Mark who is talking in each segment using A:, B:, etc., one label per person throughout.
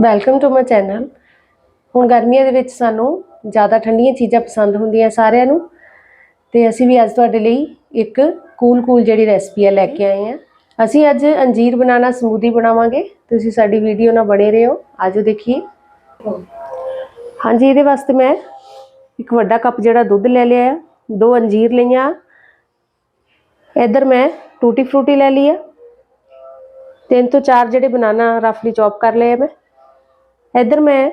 A: Welcome to my channel ਹੁਣ ਗਰਮੀਆਂ ਦੇ ਵਿੱਚ ਸਾਨੂੰ ਜ਼ਿਆਦਾ ਠੰਡੀਆਂ ਚੀਜ਼ਾਂ ਪਸੰਦ ਹੁੰਦੀਆਂ ਸਾਰਿਆਂ ਨੂੰ। ਤੇ ਅਸੀਂ ਵੀ ਅੱਜ ਤੁਹਾਡੇ ਲਈ ਇੱਕ ਕੂਲ ਕੂਲ ਜਿਹੜੀ ਰੈਸਪੀ ਆ ਲੈ ਕੇ ਆਏ ਆ ਅਸੀਂ ਅੱਜ ਅੰਜੀਰ ਬਨਾਨਾ ਸਮੂਦੀ ਬਣਾਵਾਂਗੇ। ਤੁਸੀਂ ਸਾਡੀ ਵੀਡੀਓ ਨਾਲ ਬਣੇ ਰਹੋ। ਆਜੋ ਦੇਖੀਏ। ਹਾਂਜੀ, ਇਹਦੇ ਵਾਸਤੇ ਮੈਂ ਇੱਕ ਵੱਡਾ ਕੱਪ ਜਿਹੜਾ ਦੁੱਧ ਲੈ ਲਿਆ ਆ। ਦੋ ਅੰਜੀਰ ਲਈਆਂ। ਇੱਧਰ ਮੈਂ ਟੂਟੀ ਫਰੂਟੀ ਲੈ ਲਈ ਆ। ਤਿੰਨ ਤੋਂ ਚਾਰ ਜਿਹੜੇ ਬਨਾਨਾ ਰਫਲੀ ਚੌਪ ਕਰ ਲਏ ਮੈਂ। ਇੱਧਰ ਮੈਂ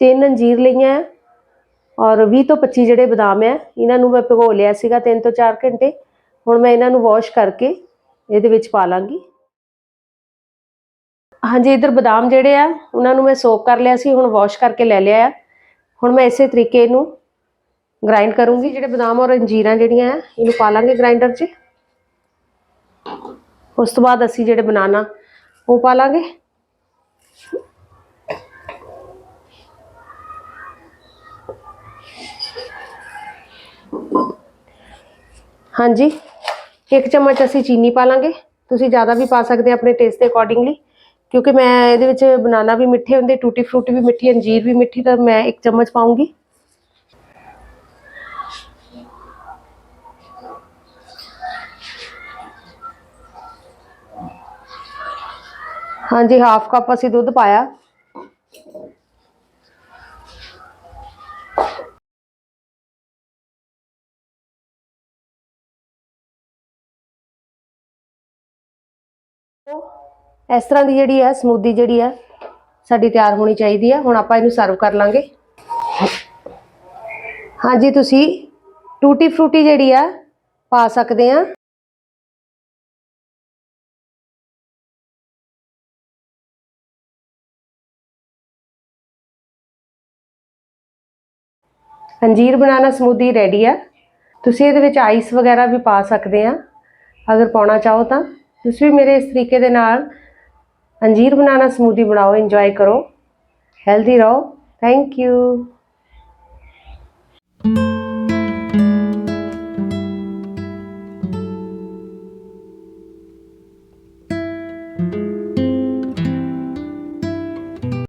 A: ਤਿੰਨ ਅੰਜੀਰ ਲਈਆਂ ਔਰ 20 ਤੋਂ 25 ਜਿਹੜੇ ਬਦਾਮ ਆ ਇਹਨਾਂ ਨੂੰ ਮੈਂ ਭਿਗੋ ਲਿਆ ਸੀਗਾ 3 ਤੋਂ 4 ਘੰਟੇ। ਹੁਣ ਮੈਂ ਇਹਨਾਂ ਨੂੰ ਵਾਸ਼ ਕਰਕੇ ਇਹਦੇ ਵਿੱਚ ਪਾ ਲਾਂਗੀ। ਹਾਂਜੀ, ਇੱਧਰ ਬਦਾਮ ਜਿਹੜੇ ਆ, ਉਹਨਾਂ ਨੂੰ ਮੈਂ ਸੋਕ ਕਰ ਲਿਆ ਸੀ, ਹੁਣ ਵਾਸ਼ ਕਰਕੇ ਲੈ ਲਿਆ ਆ। ਹੁਣ ਮੈਂ ਇਸੇ ਤਰੀਕੇ ਨੂੰ ਗ੍ਰਾਈਂਡ ਕਰੂੰਗੀ। ਜਿਹੜੇ ਬਦਾਮ ਔਰ ਅੰਜੀਰਾਂ ਜਿਹੜੀਆਂ ਆ, ਇਹਨੂੰ ਪਾ ਲਾਂਗੇ ਗ੍ਰਾਈਂਡਰ 'ਚ। ਉਸ ਤੋਂ ਬਾਅਦ ਅਸੀਂ ਜਿਹੜੇ ਬਨਾਨਾ, ਉਹ ਪਾ ਲਾਂਗੇ। ਹਾਂਜੀ। ਇੱਕ ਚਮਚ ਅਸੀਂ ਚੀਨੀ ਪਾ ਲਾਂਗੇ। ਤੁਸੀਂ ਜ਼ਿਆਦਾ ਵੀ ਪਾ ਸਕਦੇ ਆ ਆਪਣੇ ਟੇਸਟ ਦੇ ਅਕੋਰਡਿੰਗਲੀ ਕਿਉਂਕਿ ਮੈਂ ਇਹਦੇ ਵਿੱਚ ਬਨਾਨਾ ਵੀ ਮਿੱਠੇ ਹੁੰਦੇ, ਟੂਟੀ ਫਰੂਟੀ ਵੀ ਮਿੱਠੀ, ਅੰਜੀਰ ਵੀ ਮਿੱਠੀ, ਤਾਂ ਮੈਂ ਇੱਕ ਚਮਚ ਪਾਉਂਗੀ। ਹਾਂਜੀ ਹਾਫ ਕੱਪ ਅਸੀਂ ਦੁੱਧ ਪਾਇਆ। ਇਸ ਤਰ੍ਹਾਂ ਦੀ ਜਿਹੜੀ ਹੈ, ਸਮੂਦੀ ਜਿਹੜੀ ਹੈ, ਸਾਡੀ ਤਿਆਰ ਹੋਣੀ ਚਾਹੀਦੀ ਹੈ। ਹੁਣ ਆਪਾਂ ਇਹਨੂੰ ਸਰਵ ਕਰ ਲਾਂਗੇ। ਹਾਂਜੀ, ਤੁਸੀਂ ਟੂਟੀ ਫਰੂਟੀ ਜਿਹੜੀ ਆ ਪਾ ਸਕਦੇ ਆ ਅੰਜੀਰ ਬਨਾਨਾ ਸਮੂਦੀ ਰੈਡੀ ਆ ਤੁਸੀਂ ਇਹਦੇ ਵਿੱਚ ਆਈਸ ਵਗੈਰਾ ਵੀ ਪਾ ਸਕਦੇ ਆ ਅਗਰ ਪਾਉਣਾ ਚਾਹੋ ਤਾਂ। ਤੁਸੀਂ ਵੀ ਮੇਰੇ ਇਸ ਤਰੀਕੇ ਦੇ ਨਾਲ ਅੰਜੀਰ ਬਨਾਨਾ ਸਮੂਦੀ ਬਣਾਓ ਇੰਜੋਏ ਕਰੋ ਹੈਲਦੀ ਰਹੋ। Thank you thank you